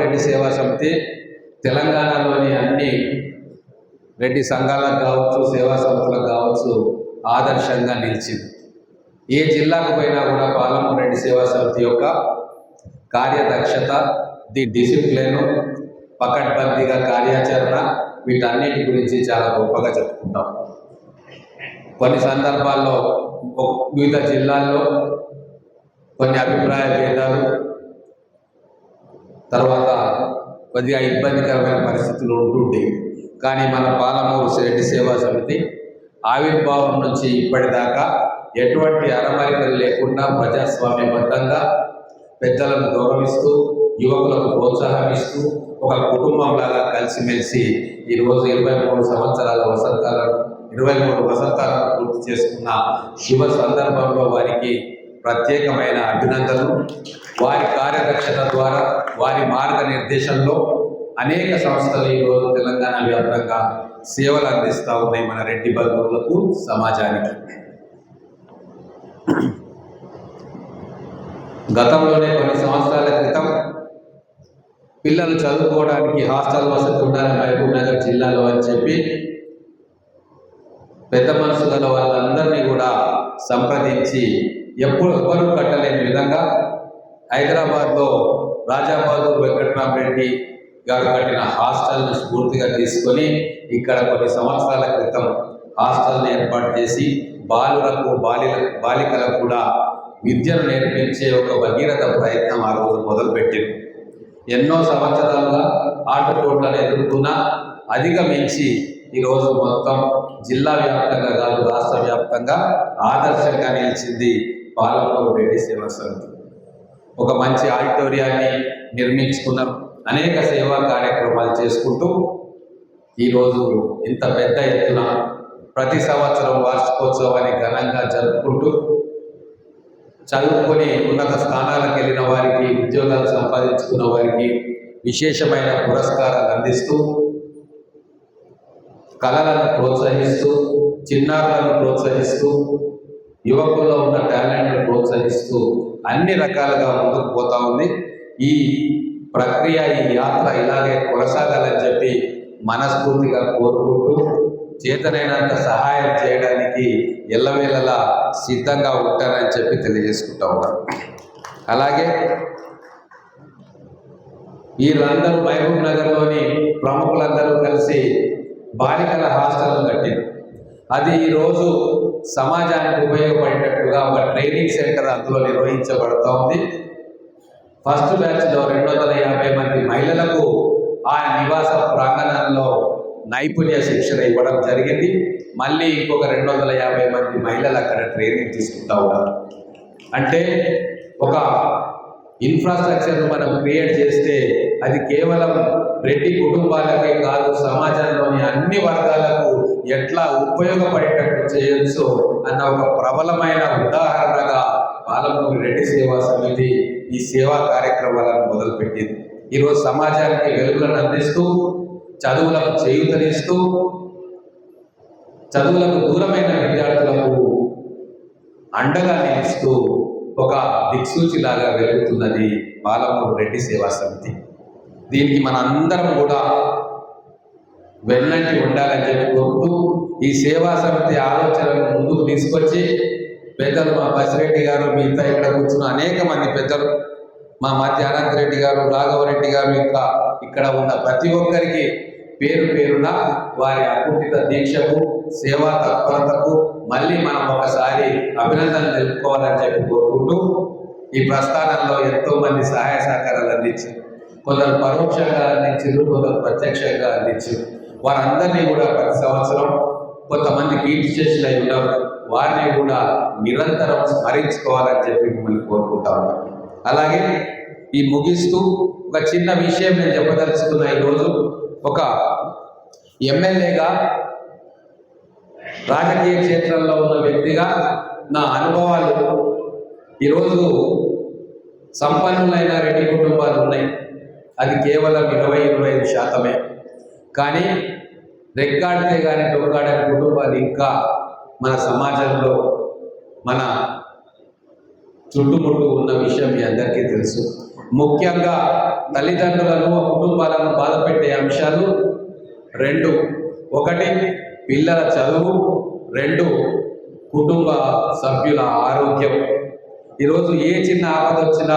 రెడ్డి సేవా సమితి తెలంగాణలోని అన్ని రెడ్డి సంఘాలకు కావచ్చు సేవా సంస్థలకు కావచ్చు ఆదర్శంగా నిలిచింది. ఏ జిల్లాకు పోయినా కూడా పాలమూరు రెడ్డి సేవా సమితి యొక్క కార్యదక్షత ది డిసిప్లిన్ పకడ్బందీగా కార్యాచరణ వీటన్నిటి గురించి చాలా గొప్పగా చెప్పుకుంటాం. కొన్ని సందర్భాల్లో వివిధ జిల్లాల్లో కొన్ని అభిప్రాయ భేదాలు తర్వాత కొద్దిగా ఇబ్బందికరమైన పరిస్థితులు ఉంటుండేవి కానీ మన పాలమూరు రెడ్డి సేవా సమితి ఆవిర్భావం నుంచి ఇప్పటిదాకా ఎటువంటి అరమరికలు లేకుండా ప్రజాస్వామ్యబద్ధంగా పెద్దలను గౌరవిస్తూ యువకులకు ప్రోత్సాహం ఇస్తూ ఒక కుటుంబంలాగా కలిసిమెలిసి ఈరోజు ఇరవై మూడు సంవత్సరాల వసంతాలను ఇరవై మూడు వసంతాలను పూర్తి చేసుకున్న శివ సందర్భంలో వారికి ప్రత్యేకమైన అభినందనలు. వారి కార్యదక్షత ద్వారా వారి మార్గనిర్దేశంలో అనేక సంస్థలు ఈరోజు తెలంగాణ వ్యాప్తంగా సేవలు అందిస్తూ ఉన్నాయి మన రెడ్డి బంధువులకు సమాజానికి. గతంలోనే కొన్ని సంవత్సరాల క్రితం పిల్లలు చదువుకోవడానికి హాస్టల్ వసతి ఉండాలి మహబూబ్ నగర్ జిల్లాలో అని చెప్పి గల వాళ్ళందరినీ కూడా సంప్రదించి ఎప్పుడు ఎవ్వరూ కట్టలేని విధంగా హైదరాబాద్లో రాజాబాదూర్ వెంకటరామరెడ్డి గారు కట్టిన హాస్టల్ను స్ఫూర్తిగా తీసుకొని ఇక్కడ కొన్ని సంవత్సరాల క్రితం హాస్టల్ని ఏర్పాటు చేసి బాలులకు బాలిల బాలికలకు కూడా విద్యను నేర్పించే ఒక భగీరథ ప్రయత్నం ఆ రోజు మొదలుపెట్టింది. ఎన్నో సంవత్సరాలుగా ఆటపోట్లను ఎదుర్కొన్న అధిగమించి ఈరోజు మొత్తం జిల్లా వ్యాప్తంగా కాదు రాష్ట్ర వ్యాప్తంగా ఆదర్శంగా నిలిచింది పాలమూరు రెడ్డి సేవా సమితి. ఒక మంచి ఆడిటోరియాన్ని నిర్మించుకున్నారు. అనేక సేవా కార్యక్రమాలు చేసుకుంటూ ఈరోజు ఇంత పెద్ద ఎత్తున ప్రతి సంవత్సరం వార్షికోత్సవాన్ని ఘనంగా జరుపుకుంటూ చదువుకొని ఉన్నత స్థానాలకు వెళ్ళిన వారికి ఉద్యోగాలు సంపాదించుకున్న వారికి విశేషమైన పురస్కారాలు అందిస్తూ కళలను ప్రోత్సహిస్తూ చిన్నారులను ప్రోత్సహిస్తూ యువకుల్లో ఉన్న టాలెంట్ను ప్రోత్సహిస్తూ అన్ని రకాలుగా ముందుకు పోతా ఉంది. ఈ ప్రక్రియ ఈ యాత్ర ఇలాగే కొనసాగాలని చెప్పి మనస్ఫూర్తిగా కోరుకుంటూ చేతనైనంత సహాయం చేయడానికి ఎల్లవేళలా సిద్ధంగా ఉంటానని చెప్పి తెలియజేసుకుంటా ఉన్నాను. అలాగే వీళ్ళందరూ మహబూబ్ నగర్లోని ప్రముఖులందరూ కలిసి బాలికల హాస్టల్ కట్టింది. అది ఈరోజు సమాజానికి ఉపయోగపడేటట్టుగా ఒక ట్రైనింగ్ సెంటర్ అందులో నిర్వహించబడుతూ ఉంది ఫస్ట్ బ్యాచ్లో రెండు వందల యాభై మంది మహిళలకు ఆ నివాస ప్రాంగణంలో నైపుణ్య శిక్షణ ఇవ్వడం జరిగింది. మళ్ళీ ఇంకొక రెండు వందల యాభై మంది మహిళలు అక్కడ ట్రైనింగ్ తీసుకుంటా ఉన్నారు. అంటే ఒక ఇన్ఫ్రాస్ట్రక్చర్ మనం క్రియేట్ చేస్తే అది కేవలం రెడ్డి కుటుంబాలకే కాదు సమాజంలోని అన్ని వర్గాలకు ఎట్లా ఉపయోగపడేటట్టు చేయొచ్చు అన్న ఒక ప్రబలమైన ఉదాహరణగా పాలమూరు రెడ్డి సేవా సమితి ఈ సేవా కార్యక్రమాలను మొదలుపెట్టింది. ఈరోజు సమాజానికి వెలుగులను అందిస్తూ చదువులకు చేయూతనిస్తూ చదువులకు దూరమైన విద్యార్థులకు అండగా నిలుస్తూ ఒక దిక్సూచిలాగా వెలుగుతున్నది బాలమూరు రెడ్డి సేవా సమితి. దీనికి మన అందరం కూడా వెన్నంటి ఉండాలని చెప్పి కోరుతూ ఈ సేవా సమితి ఆలోచనలు ముందుకు తీసుకొచ్చి పెద్దలు మా బసిరెడ్డి గారు మిగతా ఇక్కడ కూర్చున్న అనేక మంది పెద్దలు మా మధ్య అనంత్ రెడ్డి గారు రాఘవరెడ్డి గారు ఇంకా ఇక్కడ ఉన్న ప్రతి ఒక్కరికి పేరు పేరున వారి అకుంఠిత దీక్షకు సేవా తత్పరతకు మళ్ళీ మనం ఒకసారి అభినందనలు తెలుపుకోవాలని చెప్పి కోరుకుంటూ ఈ ప్రస్థానంలో ఎంతో మంది సహాయ సహకారాలు అందించారు. కొందరు పరోక్షంగా అందించారు కొందరు ప్రత్యక్షంగా అందించారు. వారందరినీ కూడా ప్రతి సంవత్సరం కొంతమంది కీర్తి చేసిన ఉన్నారు వారిని కూడా నిరంతరం స్మరించుకోవాలని చెప్పి మిమ్మల్ని కోరుకుంటాము అలాగే ఈ ముగిస్తూ ఒక చిన్న విషయం నేను చెప్పదలుచుకున్నా ఈరోజు ఒక ఎమ్మెల్యేగా రాజకీయ క్షేత్రంలో ఉన్న వ్యక్తిగా నా అనుభవాలు ఈరోజు సంపన్నులైన రెడ్డి కుటుంబాలు ఉన్నాయి. అది కేవలం ఇరవై ఇరవై ఐదు శాతమే. కానీ రెక్కాడితే కానీ డొక్కాడని కుటుంబాలు ఇంకా మన సమాజంలో మన చుట్టుముట్టు ఉన్న విషయం మీ అందరికీ తెలుసు. ముఖ్యంగా తల్లిదండ్రులను కుటుంబాలను అంశాలు రెండు. ఒకటి పిల్లల చదువు. రెండు. కుటుంబ సభ్యుల ఆరోగ్యం. ఈరోజు ఏ చిన్న ఆపద వచ్చినా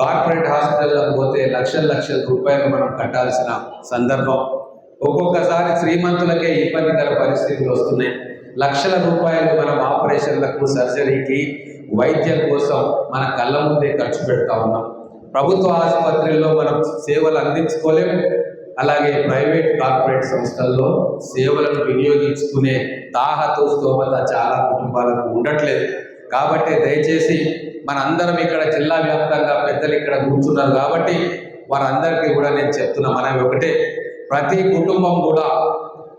కార్పొరేట్ హాస్పిటల్లోకి పోతే లక్షల లక్షల రూపాయలు మనం కట్టాల్సిన సందర్భం. ఒక్కొక్కసారి శ్రీమంతులకే ఇబ్బందికర పరిస్థితులు వస్తున్నాయి. లక్షల రూపాయలు మనం ఆపరేషన్లకు సర్జరీకి వైద్యం కోసం మన కళ్ళ ముందే ఖర్చు పెడతా ఉన్నాం. ప్రభుత్వ ఆసుపత్రుల్లో మనం సేవలు అందించుకోలేము అలాగే ప్రైవేట్ కార్పొరేట్ సంస్థల్లో సేవలను వినియోగించుకునే దాహతో స్తోమత చాలా కుటుంబాలకు ఉండట్లేదు. కాబట్టి దయచేసి మనందరం ఇక్కడ జిల్లా వ్యాప్తంగా పెద్దలు ఇక్కడ కూర్చున్నారు కాబట్టి వారందరికీ కూడా నేను చెప్తున్నా మనవి ఒకటే. ప్రతి కుటుంబం కూడా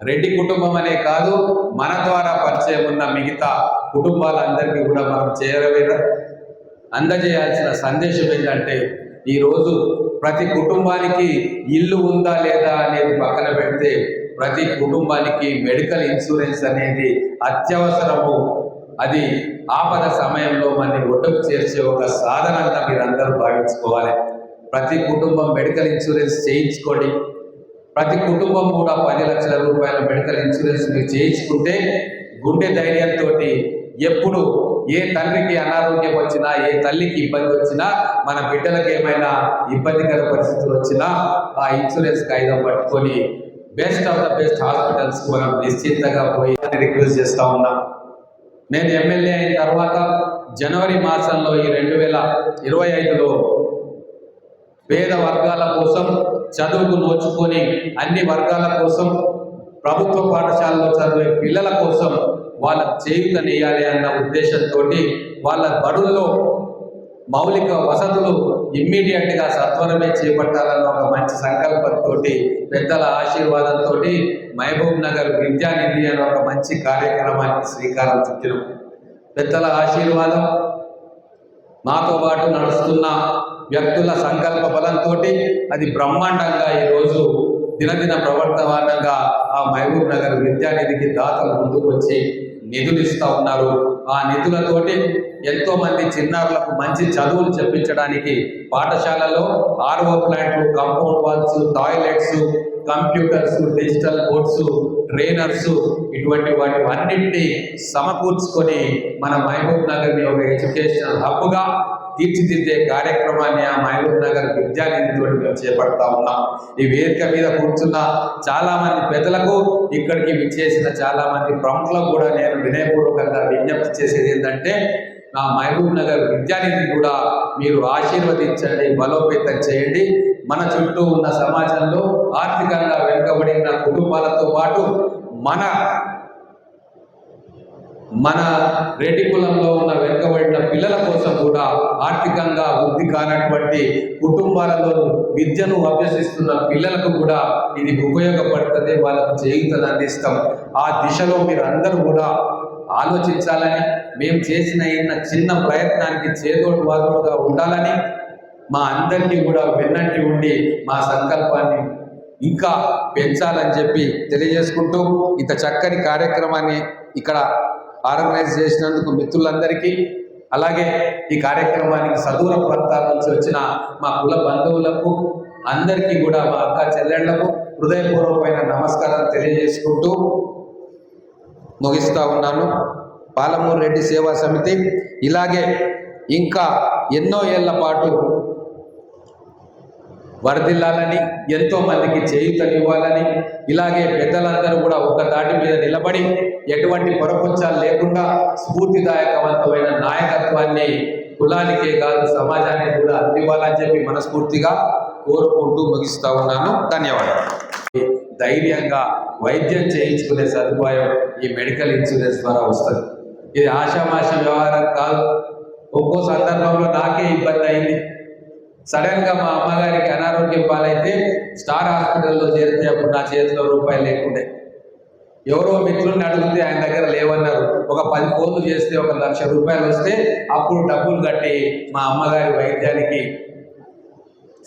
రెడ్డి కుటుంబం అనే కాదు మన ద్వారా పరిచయం ఉన్న మిగతా కుటుంబాలందరికీ కూడా మనం చేరవేద అందజేయాల్సిన సందేశం ఏంటంటే ఈరోజు ప్రతి కుటుంబానికి ఇల్లు ఉందా లేదా అనేది పక్కన పెడితే ప్రతి కుటుంబానికి మెడికల్ ఇన్సూరెన్స్ అనేది అత్యవసరము. అది ఆపద సమయంలో మన ఒడ్డుకు చేర్చే ఒక సాధనంగా మీరందరూ భావించుకోవాలి. ప్రతి కుటుంబం మెడికల్ ఇన్సూరెన్స్ చేయించుకోండి. ప్రతి కుటుంబం కూడా పది లక్షల రూపాయల మెడికల్ ఇన్సూరెన్స్ మీరు చేయించుకుంటే గుండె ధైర్యంతో ఎప్పుడు ఏ తండ్రికి అనారోగ్యం వచ్చినా ఏ తల్లికి ఇబ్బంది వచ్చినా మన బిడ్డలకు ఏమైనా ఇబ్బందికర పరిస్థితులు వచ్చినా ఆ ఇన్సూరెన్స్ కాయిదం పట్టుకొని best of the best hospitals మనం నిశ్చింతగా పోయి రిక్వెస్ట్ చేస్తా ఉన్నాం. నేను ఎమ్మెల్యే అయిన తర్వాత జనవరి మాసంలో ఈ రెండు వేల ఇరవై ఐదులో పేద వర్గాల కోసం చదువుకు నోచుకొని అన్ని వర్గాల కోసం ప్రభుత్వ పాఠశాలలో చదివే పిల్లల కోసం వాళ్ళ చేయుతనియాలి అన్న ఉద్దేశంతో వాళ్ళ బడుల్లో మౌలిక వసతులు ఇమ్మీడియట్గా సత్వరమే చేపట్టాలన్న ఒక మంచి సంకల్పంతో పెద్దల ఆశీర్వాదంతో మహబూబ్ నగర్ విద్యానిధి అనే ఒక మంచి కార్యక్రమానికి శ్రీకారం చుట్టినాం. పెద్దల ఆశీర్వాదం మాతో పాటు నడుస్తున్న వ్యక్తుల సంకల్ప బలంతో అది బ్రహ్మాండంగా ఈరోజు దినదిన ప్రవర్తమానంగా ఆ మహబూబ్ నగర్ విద్యానిధికి దాతలు ముందుకు వచ్చి నిధులు ఇస్తూ ఉన్నారు. ఆ నిధులతోటి ఎంతో మంది చిన్నారులకు మంచి చదువులు చెప్పించడానికి పాఠశాలలో ఆర్ఓ ప్లాంట్లు compound walls toilets computers digital boards trainers ఇటువంటి వాటి అన్నింటినీ సమకూర్చుకొని మన మహబూబ్ నగర్ని ఒక ఎడ్యుకేషన్ హబ్గా తీర్చిదిద్దే కార్యక్రమాన్ని ఆ మహబూబ్ నగర్ విద్యానిధితో మేము చేపడతా ఉన్నాం. ఈ వేదిక మీద కూర్చున్న చాలా మంది పెద్దలకు ఇక్కడికి విచ్చేసిన చాలా మంది ప్రముఖులకు కూడా నేను వినయపూర్వకంగా విజ్ఞప్తి చేసేది ఏంటంటే ఆ మహబూబ్ నగర్ విద్యానిధి కూడా మీరు ఆశీర్వదించండి బలోపేతం చేయండి. మన చుట్టూ ఉన్న సమాజంలో ఆర్థికంగా వెనుకబడిన కుటుంబాలతో పాటు మన మన రెడ్డి కులంలో ఉన్న వెనుకబడిన పిల్లల కోసం కూడా ఆర్థికంగా వృద్ధి కానటువంటి కుటుంబాలలో విద్యను అభ్యసిస్తున్న పిల్లలకు కూడా ఇది ఉపయోగపడుతుంది వాళ్ళకు చేయుతను అందిస్తాం. ఆ దిశలో మీరు అందరూ కూడా ఆలోచించాలని మేము చేసిన ఇన్న చిన్న ప్రయత్నానికి చేదోడు వాదోడుగా ఉండాలని మా అందరికీ కూడా వెన్నంటి ఉండి మా సంకల్పాన్ని ఇంకా పెంచాలని చెప్పి తెలియజేసుకుంటూ ఇంత చక్కని కార్యక్రమాన్ని ఇక్కడ ఆర్గనైజ్ చేసినందుకు మిత్రులందరికీ అలాగే ఈ కార్యక్రమానికి సదూర ప్రాంతాల నుంచి వచ్చిన మా కుల బంధువులకు అందరికీ కూడా మా అక్క చెల్లెళ్ళకు హృదయపూర్వకమైన నమస్కారం తెలియజేసుకుంటూ ముగిస్తా ఉన్నాను. పాలమూరు రెడ్డి సేవా సమితి ఇలాగే ఇంకా ఎన్నో ఏళ్ళ పాటు వరదిల్లాలని ఎంతో మందికి చేయుతనివ్వాలని ఇలాగే పెద్దలందరూ కూడా ఒక దాటి మీద నిలబడి ఎటువంటి పొరపుంచాలు లేకుండా స్ఫూర్తిదాయకవంతమైన నాయకత్వాన్ని కులానికే కాదు సమాజానికి కూడా అందివ్వాలని చెప్పి మనస్ఫూర్తిగా కోరుకుంటూ ముగిస్తా ఉన్నాను. ధన్యవాదాలు. ధైర్యంగా వైద్యం చేయించుకునే సదుపాయం ఈ మెడికల్ ఇన్సూరెన్స్ ద్వారా వస్తుంది. ఇది ఆషామాష వ్యవహారం కాదు. ఒక్కో సందర్భంలో నాకే ఇబ్బంది అయింది. సడన్గా మా అమ్మగారికి అనారోగ్యం పాలైతే స్టార్ హాస్పిటల్లో చేరితే అప్పుడు నా చేతిలో రూపాయలు లేకుండే. ఎవరో మిత్రుల్ని అడిగితే ఆయన దగ్గర లేవన్నారు. ఒక పది ఫోన్లు చేస్తే ఒక లక్ష రూపాయలు వస్తే అప్పుడు డబ్బులు కట్టి మా అమ్మగారి వైద్యానికి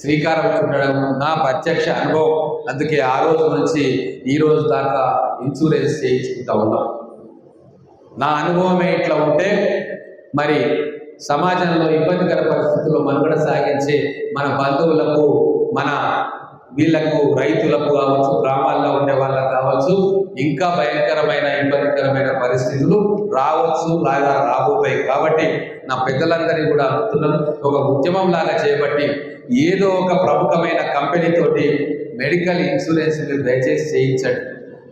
శ్రీకారం చుట్టడం నా ప్రత్యక్ష అనుభవం. అందుకే ఆ రోజు నుంచి ఈ రోజు దాకా ఇన్సూరెన్స్ చేయించుకుంటా ఉన్నాం. నా అనుభవమే ఇట్లా ఉంటే మరి సమాజంలో ఇబ్బందికర పరిస్థితుల్లో మనుగడ సాగించే మన బంధువులకు మన వీళ్ళకు రైతులకు కావచ్చు గ్రామాల్లో ఉండే వాళ్ళకు కావచ్చు ఇంకా భయంకరమైన ఇబ్బందికరమైన పరిస్థితులు రావచ్చు లాగా రాబోతాయి. కాబట్టి నా పెద్దలందరినీ కూడా అనుతున్నాను ఒక ఉద్యమం లాగా చేపట్టి ఏదో ఒక ప్రముఖమైన కంపెనీతోటి మెడికల్ ఇన్సూరెన్స్ మీరు దయచేసి చేయించండి.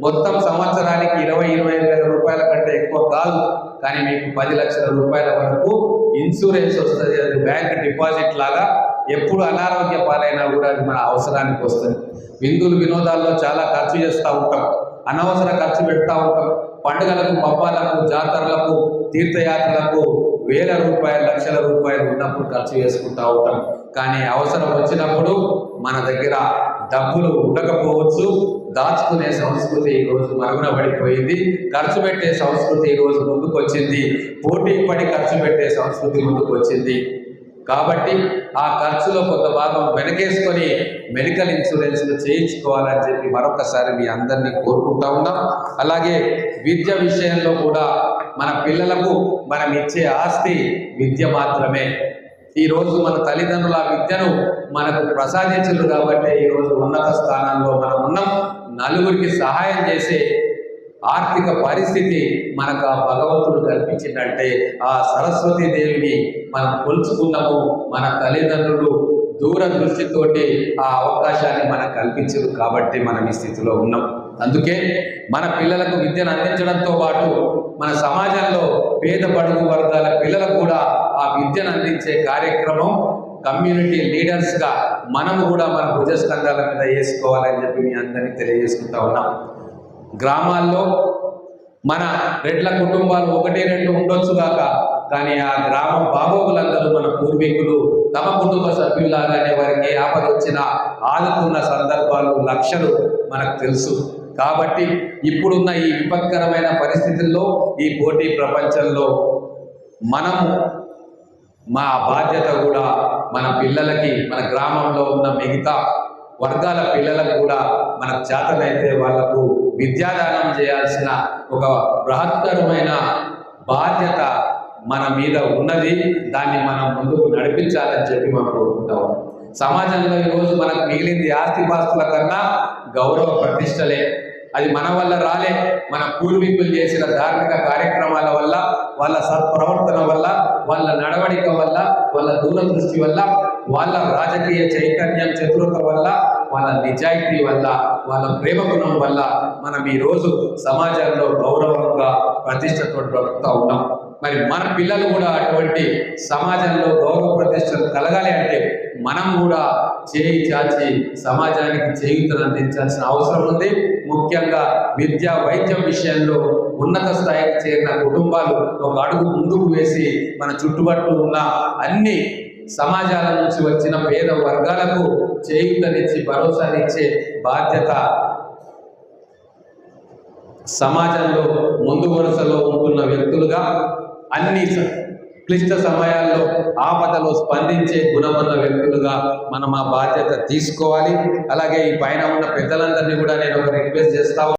మొత్తం సంవత్సరానికి ఇరవై ఇరవై వేల రూపాయల కంటే ఎక్కువ కాదు. కానీ మీకు పది లక్షల రూపాయల వరకు ఇన్సూరెన్స్ వస్తుంది. అది బ్యాంక్ డిపాజిట్ లాగా ఎప్పుడు అనారోగ్య పాలైనా కూడా అది మన అవసరానికి వస్తుంది. విందులు వినోదాల్లో చాలా ఖర్చు చేస్తూ ఉంటాం. అనవసర ఖర్చు పెడతా ఉంటాం. పండుగలకు పబ్బాలకు జాతరలకు తీర్థయాత్రలకు వేల రూపాయలు లక్షల రూపాయలు ఉన్నప్పుడు ఖర్చు చేసుకుంటూ ఉంటాం. కానీ అవసరం వచ్చినప్పుడు మన దగ్గర డబ్బులు ఉండకపోవచ్చు. దాచుకునే సంస్కృతి ఈరోజు రోజు మరుగున పడిపోయింది. ఖర్చు పెట్టే సంస్కృతి ఈ రోజు ముందుకు వచ్చింది పోటీ పడి ఖర్చు పెట్టే సంస్కృతి ముందుకు వచ్చింది కాబట్టి ఆ ఖర్చులో కొంత భాగం వెనకేసుకొని మెడికల్ ఇన్సూరెన్స్ను చేయించుకోవాలని చెప్పి మరొకసారి మీ అందరినీ కోరుకుంటా ఉన్నాం. అలాగే విద్య విషయంలో కూడా మన పిల్లలకు మనం ఇచ్చే ఆస్తి విద్య మాత్రమే. ఈ రోజు మన తల్లిదండ్రుల విద్యను మనకు ప్రసాదించరు కాబట్టి ఈ రోజు ఉన్నత స్థానంలో మనం ఉన్నాం. నలుగురికి సహాయం చేసే ఆర్థిక పరిస్థితి మనకు ఆ భగవంతుడు కల్పించిందంటే ఆ సరస్వతి దేవిని మనం కొలుచుకున్నాము మన తల్లిదండ్రులు దూరదృష్టితోటి ఆ అవకాశాన్ని మనకు కల్పించరు కాబట్టి మనం ఈ స్థితిలో ఉన్నాం. అందుకే మన పిల్లలకు విద్యను అందించడంతో పాటు మన సమాజంలో పేద బడుగు వర్గాల పిల్లలకు కూడా ఆ విద్యను అందించే కార్యక్రమం కమ్యూనిటీ లీడర్స్గా మనము కూడా మన భుజస్కంధాల మీద వేసుకోవాలని చెప్పి మీ అందరినీ తెలియజేసుకుంటా ఉన్నాం. గ్రామాల్లో మన రెడ్ల కుటుంబాలు ఒకటే రెండు ఉండొచ్చు కాక కానీ ఆ గ్రామం బాబోగులందరూ మన పూర్వీకులు తమ కుటుంబ సభ్యులాగానే వారికి ఆపద వచ్చినా ఆదుకున్న సందర్భాలు లక్షలు మనకు తెలుసు. కాబట్టి ఇప్పుడున్న ఈ విపత్కరమైన పరిస్థితుల్లో ఈ పోటీ ప్రపంచంలో మనము మా బాధ్యత కూడా మన పిల్లలకి మన గ్రామంలో ఉన్న మిగతా వర్గాల పిల్లలకు కూడా మనకు చేతనైతే వాళ్ళకు విద్యాదానం చేయాల్సిన ఒక బృహత్తరమైన బాధ్యత మన మీద ఉన్నది. దాన్ని మనం ముందుకు నడిపించాలని చెప్పి మనం కోరుకుంటాం సమాజంలో ఈరోజు మనకు మిగిలింది ఆస్తిపాస్తుల కన్నా గౌరవ ప్రతిష్టలే. అది మన వల్ల రాలే. మన పూర్వీకులు చేసిన ధార్మిక కార్యక్రమాల వల్ల వాళ్ళ సత్ప్రవర్తన వల్ల వాళ్ళ నడవడిక వల్ల వాళ్ళ దూరదృష్టి వల్ల వాళ్ళ రాజకీయ చైతన్యం చతురత వల్ల వాళ్ళ నిజాయితీ వల్ల వాళ్ళ ప్రేమ గుణం వల్ల మనం ఈ రోజు సమాజంలో గౌరవంగా ప్రతిష్టతో బ్రతుకుతూ ఉన్నాం. మరి మన పిల్లలు కూడా అటువంటి సమాజంలో గౌరవ ప్రతిష్టలు కలగాలి అంటే మనం కూడా చేయి చాచి సమాజానికి చేయూతను అందించాల్సిన అవసరం ఉంది. ముఖ్యంగా విద్య వైద్యం విషయంలో ఉన్నత స్థాయికి చేరిన కుటుంబాలు ఒక అడుగు ముందుకు వేసి మన చుట్టుపక్కల ఉన్న అన్ని సమాజాల నుంచి వచ్చిన పేద వర్గాలకు చేయూతనిచ్చి భరోసానిచ్చే బాధ్యత సమాజంలో ముందు వరుసలో ఉంటున్న వ్యక్తులుగా అన్ని క్లిష్ట సమయాల్లో ఆపదలో స్పందించే గుణమున్న వ్యక్తులుగా మనం ఆ బాధ్యత తీసుకోవాలి. అలాగే ఈ పైన ఉన్న పెద్దలందరినీ కూడా నేను ఒక రిక్వెస్ట్ చేస్తా